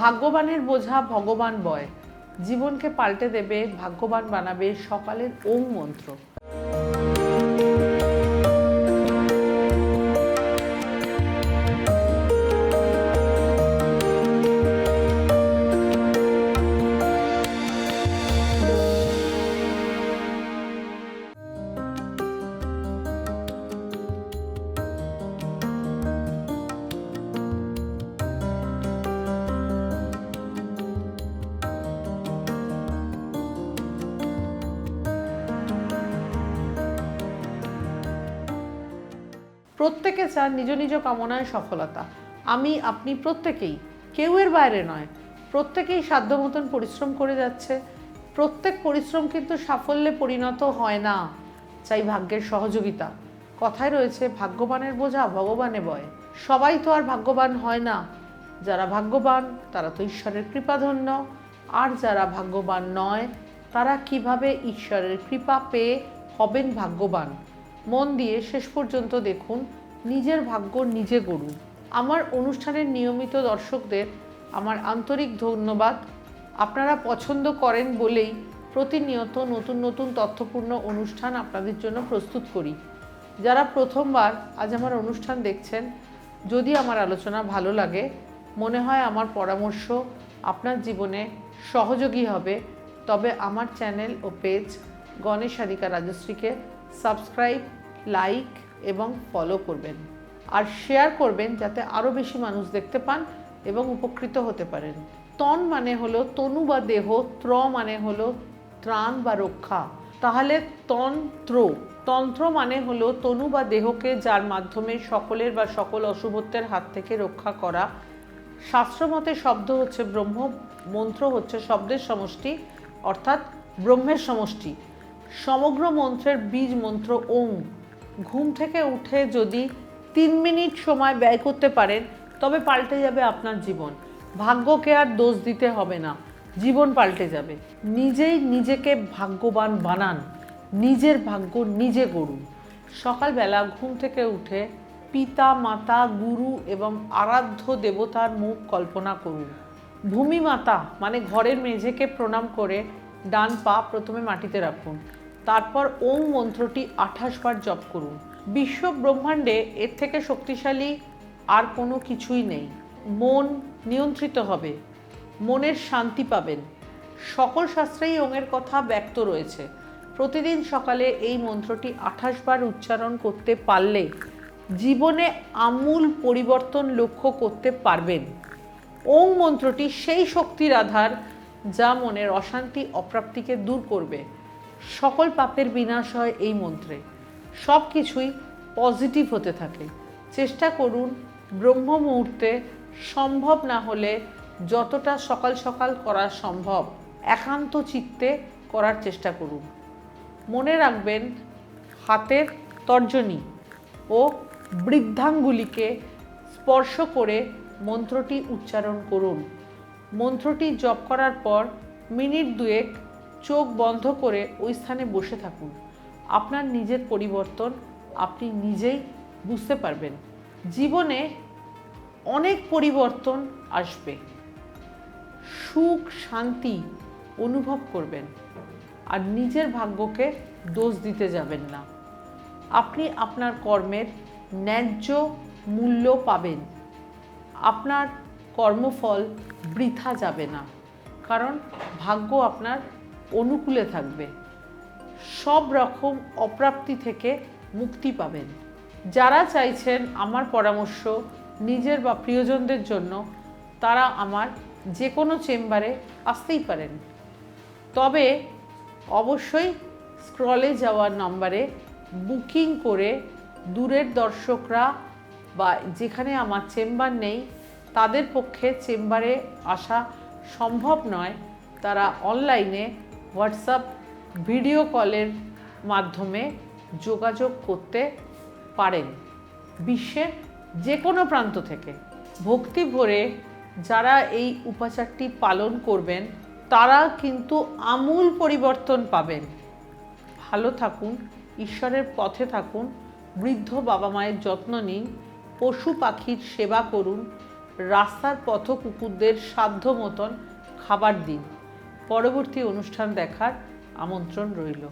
ভাগ্যবানের বোঝা ভগবান বয়। জীবনকে পাল্টে দেবে ভাগ্যবান বানাবে সকালের ওম মন্ত্র। প্রত্যেকে চান নিজ নিজ কামনায় সফলতা। আমি, আপনি প্রত্যেকেই, কেউ এর বাইরে নয়, প্রত্যেকেই সাধ্য মতন পরিশ্রম করে যাচ্ছে। প্রত্যেক পরিশ্রম কিন্তু সাফল্যে পরিণত হয় না, চাই ভাগ্যের সহযোগিতা। কথায় রয়েছে, ভাগ্যবানের বোঝা ভগবানে বয়। সবাই তো আর ভাগ্যবান হয় না। যারা ভাগ্যবান, তারা তো ঈশ্বরের কৃপাধন্য। আর যারা ভাগ্যবান নয়, তারা কীভাবে ঈশ্বরের কৃপা পেয়ে হবেন ভাগ্যবান? মন দিয়ে শেষ পর্যন্ত দেখুন, নিজের ভাগ্য নিজে গড়ুন। আমার অনুষ্ঠানের নিয়মিত দর্শকদের আমার আন্তরিক ধন্যবাদ। আপনারা পছন্দ করেন বলেই প্রতিনিয়ত নতুন নতুন তথ্যপূর্ণ অনুষ্ঠান আপনাদের জন্য প্রস্তুত করি। যারা প্রথমবার আজ আমার অনুষ্ঠান দেখছেন, যদি আমার আলোচনা ভালো লাগে, মনে হয় আমার পরামর্শ আপনার জীবনে সহযোগী হবে, তবে আমার চ্যানেল ও পেজ গণেশ সারিকা রাজশ্রীকে সাবস্ক্রাইব লাইক এবং ফলো করবেন। আর শেয়ার করবেন যাতে আরও বেশি মানুষ দেখতে পান এবং উপকৃত হতে পারেন। তন মানে হলো তনু বা দেহ, ত্র মানে হলো ত্রাণ বা রক্ষা। তাহলে তন্ত্র তন্ত্র মানে হলো তনু বা দেহকে যার মাধ্যমে সকলের বা সকল অশুভত্বের হাত থেকে রক্ষা করা। শাস্ত্রমতে শব্দ হচ্ছে ব্রহ্ম, মন্ত্র হচ্ছে শব্দের সমষ্টি, অর্থাৎ ব্রহ্মের সমষ্টি। সমগ্র মন্ত্রের বীজ মন্ত্র ওম। ঘুম থেকে উঠে যদি তিন মিনিট সময় ব্যয় করতে পারেন, তবে পাল্টে যাবে আপনার জীবন। ভাগ্যকে আর দোষ দিতে হবে না। জীবন পাল্টে যাবে। নিজেই নিজেকে ভাগ্যবান বানান। নিজের ভাগ্য নিজে গড়ুন। সকালবেলা ঘুম থেকে উঠে পিতা, মাতা, গুরু এবং আরাধ্য দেবতার মুখ কল্পনা করুন। ভূমি মাতা মানে ঘরের মেঝেকে প্রণাম করে ডান পা প্রথমে মাটিতে রাখুন। তারপর ওম মন্ত্রটি আঠাশ বার জপ করুন। বিশ্ব ব্রহ্মাণ্ডে এর থেকে শক্তিশালী আর কোনো কিছুই নেই। মন নিয়ন্ত্রিত হবে। মনের শান্তি পাবেন। সকল শাস্ত্রেই ওমের কথা ব্যক্ত রয়েছে। প্রতিদিন সকালে এই মন্ত্রটি আঠাশ বার উচ্চারণ করতে পারলে জীবনে আমূল পরিবর্তন লক্ষ্য করতে পারবেন। ওং মন্ত্রটি সেই শক্তির আধার যা মনের অশান্তি, অপ্রাপ্তিকে দূর করবে। সকল পাপের বিনাশ হয় এই মন্ত্রে। সব কিছুই পজিটিভ হতে থাকে। চেষ্টা করুন ব্রহ্ম মুহূর্তে সম্ভব না হলে যতটা সকাল সকাল করা সম্ভব একান্ত চিত্তে করার চেষ্টা করুন। মনে রাখবেন, হাতের তর্জনী ও বৃদ্ধাঙ্গুলিকে স্পর্শ করে মন্ত্রটি উচ্চারণ করুন। মন্ত্রটি জপ করার পর মিনিট দুয়েক চোখ বন্ধ করে ওই স্থানে বসে থাকুন। আপনার নিজের পরিবর্তন আপনি নিজেই বুঝতে পারবেন। জীবনে অনেক পরিবর্তন আসবে। সুখ, শান্তি অনুভব করবেন। আর নিজের ভাগ্যকে দোষ দিতে যাবেন না। আপনি আপনার কর্মের ন্যায্য মূল্য পাবেন। আপনার কর্মফল বৃথা যাবে না। কারণ ভাগ্য আপনার অনুকূলে থাকবে। সব রকম অপ্রাপ্তি থেকে মুক্তি পাবেন। যারা চাইছেন আমার পরামর্শ নিজের বা প্রিয়জনদের জন্য, তারা আমার যে কোনো চেম্বারে আসতেই পারেন। তবে অবশ্যই স্ক্রলে যাওয়ার নাম্বারে বুকিং করে দূরের দর্শকরা বা যেখানে আমার চেম্বার নেই, তাদের পক্ষে চেম্বারে আসা সম্ভব নয়। তারা অনলাইনে হোয়াটসঅ্যাপ ভিডিও কলের মাধ্যমে যোগাযোগ করতে পারেন বিশ্বের যে কোনো প্রান্ত থেকে। ভক্তি ভরে যারা এই উপাচারটি পালন করবেন, তারা কিন্তু আমূল পরিবর্তন পাবেন। ভালো থাকুন, ঈশ্বরের পথে থাকুন, বৃদ্ধ বাবা মায়ের যত্ন নিন, পশু পাখির সেবা করুন, রাস্তার পথ কুকুরদের সাধ্য মতন খাবার দিন। পরবর্তী অনুষ্ঠান দেখার আমন্ত্রণ রইল।